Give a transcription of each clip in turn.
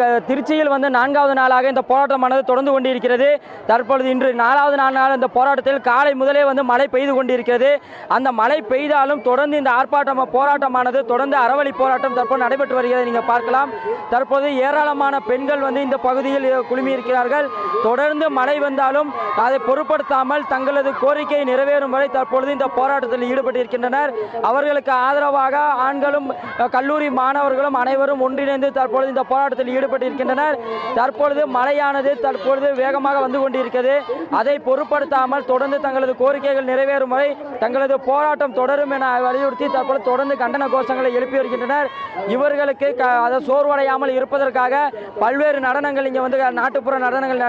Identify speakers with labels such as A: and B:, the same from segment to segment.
A: திருச்சியில் வந்து நான்காவது நாளாக இந்த போராட்டமானது தொடர்ந்து கொண்டிருக்கிறது. தற்பொழுது இன்று நாலாவது நாள் நாள் இந்த போராட்டத்தில் காலை முதலே வந்து மழை பெய்து கொண்டிருக்கிறது. அந்த மழை பெய்தாலும் தொடர்ந்து இந்த ஆர்ப்பாட்டம் போராட்டமானது தொடர்ந்து அறவழி போராட்டம் தற்போது நடைபெற்று வருகிறது நீங்கள் பார்க்கலாம். தற்போது ஏராளமான பெண்கள் வந்து இந்த பகுதியில் குழுமி இருக்கிறார்கள் தொடர்ந்து மழை வந்தாலும் அதை பொருட்படுத்தாமல் தங்களது கோரிக்கை நிறைவேறும் வரை தற்பொழுது இந்த போராட்டத்தில் ஈடுபட்டிருக்கின்றனர். அவர்களுக்கு ஆதரவாக ஆண்களும் கல்லூரி மாணவர்களும் அனைவரும் ஒன்றிணைந்து தற்பொழுது இந்த போராட்டத்தில் ஈடுபட்டிருக்கின்றனர். தற்பொழுது மழையானது தற்பொழுது வேகமாக வந்து கொண்டிருக்கிறது. அதை பொருட்படுத்தாமல் தொடர்ந்து தங்களது கோரிக்கைகள் நிறைவேறும் வரை தங்களது போராட்டம் தொடரும் என வலியுறுத்தி தற்பொழுது தொடர்ந்து கண்டன கோஷங்களை எழுப்பி வருகின்றனர். இவர்களுக்கு அதை சோர்வடையாமல் இருப்பதற்காக பல்வேறு நடனங்கள் இங்கே வந்து நாட்டுப்புற நடனங்கள்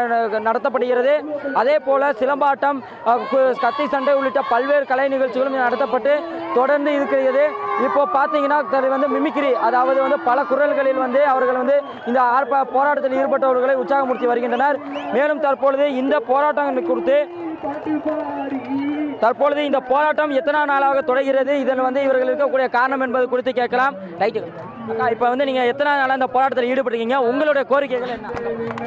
A: நடத்தப்படுகிறது. அதே போல சிலம்பாட்டம் கத்தி சண்டை உள்ளிட்ட பல்வேறு கலை நிகழ்ச்சிகளும் நடத்தப்பட்டு தொடர்ந்து இருக்கிறது. இப்போ பார்த்தீங்கன்னா அது வந்து மிமிக்ரி அதாவது வந்து பல குரல்களில் வந்து அவர்கள் வந்து இந்த ஆர்ப்ப போராட்டத்தில் ஈடுபட்டவர்களை உற்சாகப்படுத்தி வருகின்றனர். மேலும் தற்பொழுது இந்த போராட்டம் குறித்து தற்பொழுது இந்த போராட்டம் எத்தனை நாளாக தொடர்கிறது? இதன் வந்து இவர்கள் இருக்கக்கூடிய காரணம் என்பது குறித்து கேட்கலாம். ரைட்டு இப்போ வந்து நீங்கள் எத்தனை நாளாக இந்த போராட்டத்தில் ஈடுபட்டுருக்கீங்க? உங்களுடைய கோரிக்கைகள் என்ன?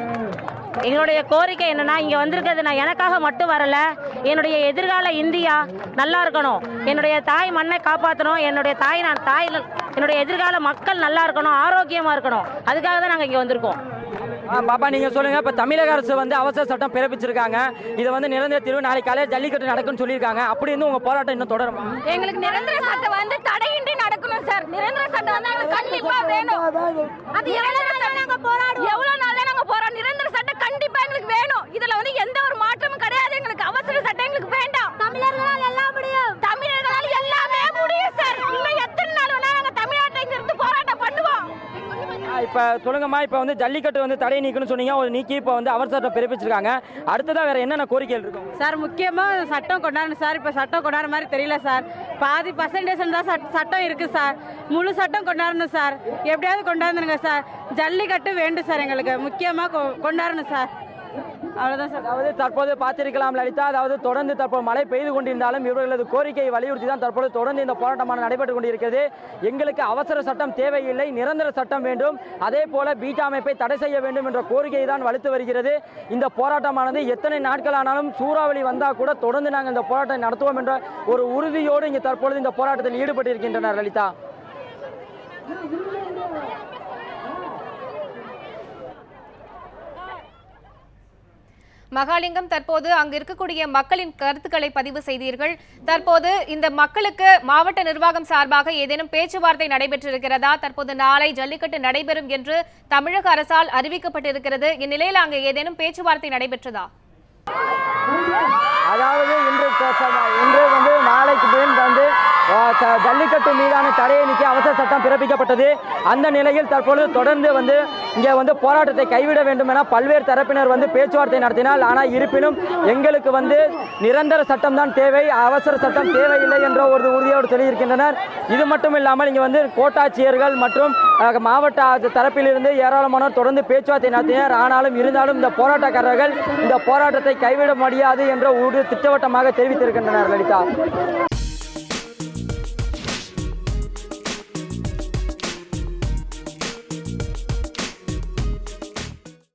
B: எங்களுடைய கோரிக்கை என்னன்னா இங்க வந்திருக்கிறது நான் எனக்காக மட்டும் வரல. என்னுடைய எதிர்கால இந்தியா நல்லா இருக்கணும். என்னுடைய தாய் மண்ணை காப்பாற்றணும் என்னுடைய தாய் நான் தாய் என்னுடைய எதிர்கால மக்கள் நல்லா இருக்கணும். ஆரோக்கியமா இருக்கணும். அதுக்காக தான் நாங்கள் இங்கே வந்திருக்கோம்.
A: பாப்பா நீங்க சொல்லுங்க. இப்ப தமிழக அரசு வந்து அவசர சட்டம் பிறப்பிச்சிருக்காங்க. இது வந்து நிரந்தர தீர்வு நாளைக்கு காலையில் ஜல்லிக்கட்டு நடக்கும்னு சொல்லியிருக்காங்க. அப்படி இருந்து உங்க போராட்டம் இன்னும் தொடருமா?
C: எங்களுக்கு நிரந்தர சட்டம் வந்து தடையின்றி நடக்கணும் சார். நிரந்தர சட்டம் வந்து கண்டிப்பா வேணும். அது எவ்வளவு நாங்க போராடுவோம்? எவ்வளவு
A: இப்போ சொல்லுங்கம்மா இப்போ வந்து ஜல்லிக்கட்டு வந்து தடை நீக்கணும்னு சொன்னீங்க ஒரு நீக்கி இப்போ வந்து அவர் சட்டம் பிறப்பிச்சிருக்காங்க. அடுத்ததாக வேறு என்னென்ன கோரிக்கைகள் இருக்கும்
D: சார் முக்கியமாக சட்டம் கொண்டாடணும் சார். இப்போ சட்டம் கொண்டாடுற மாதிரி தெரியல சார். பாதி பர்சன்டேஜ் தான் சட்டம் இருக்குது சார். முழு சட்டம் கொண்டாடணும் சார். எப்படியாவது கொண்டாந்துருங்க சார். ஜல்லிக்கட்டு வேண்டும் சார் எங்களுக்கு. முக்கியமாக கொண்டாடணும் சார். அவ்வளோதான் சார்.
A: அதாவது தற்போது பார்த்திருக்கலாம் லலிதா. அதாவது தொடர்ந்து தற்போது மழை பெய்து கொண்டிருந்தாலும் இவர்களது கோரிக்கையை வலியுறுத்தி தான் தற்போது தொடர்ந்து இந்த போராட்டமான நடைபெற்று கொண்டிருக்கிறது. எங்களுக்கு அவசர சட்டம் தேவையில்லை நிரந்தர சட்டம் வேண்டும். அதே போல பீட்டா அமைப்பை தடை செய்ய வேண்டும் என்ற கோரிக்கையை தான் வலுத்து வருகிறது. இந்த போராட்டமானது எத்தனை நாட்களானாலும் சூறாவளி வந்தால் கூட தொடர்ந்து நாங்கள் இந்த போராட்டம் நடத்துவோம் என்ற ஒரு உறுதியோடு இங்கே தற்பொழுது இந்த போராட்டத்தில் ஈடுபட்டிருக்கின்றனர் லலிதா.
E: மகாலிங்கம் தற்போது அங்கு இருக்கக்கூடிய மக்களின் கருத்துக்களை பதிவு செய்தீர்கள். தற்போது இந்த மக்களுக்கு மாவட்ட நிர்வாகம் சார்பாக ஏதேனும் பேச்சுவார்த்தை நடைபெற்றிருக்கிறதா? தற்போது நாளை ஜல்லிக்கட்டு நடைபெறும் என்று தமிழக அரசால் அறிவிக்கப்பட்டிருக்கிறது. இந்நிலையில் அங்கு ஏதேனும் பேச்சுவார்த்தை நடைபெற்றதா?
A: அதாவது இன்று இன்று வந்து நாளைக்கு பின் வந்து ஜல்லிக்கட்டு மீதான தடையை நீக்கி அவசர சட்டம் பிறப்பிக்கப்பட்டது. அந்த நிலையில் தற்பொழுது தொடர்ந்து வந்து இங்கே வந்து போராட்டத்தை கைவிட வேண்டும் என பல்வேறு தரப்பினர் வந்து பேச்சுவார்த்தை நடத்தினால் ஆனால் இருப்பினும் எங்களுக்கு வந்து நிரந்தர சட்டம் தான் தேவை அவசர சட்டம் தேவையில்லை என்ற ஒரு உறுதியோடு சொல்லியிருக்கின்றனர். இது மட்டும் இல்லாமல் இங்கே வந்து கோட்டாட்சியர்கள் மற்றும் மாவட்ட ஆட்சி- தரப்பிலிருந்து ஏராளமானோர் தொடர்ந்து பேச்சுவார்த்தை நடத்தினர். ஆனாலும் இருந்தாலும் இந்த போராட்டக்காரர்கள் இந்த போராட்டத்தை கைவிட முடியாது என்ற ஒரு திட்டவட்டமாக தெரிவித்திருக்கின்றனர் லலிதா.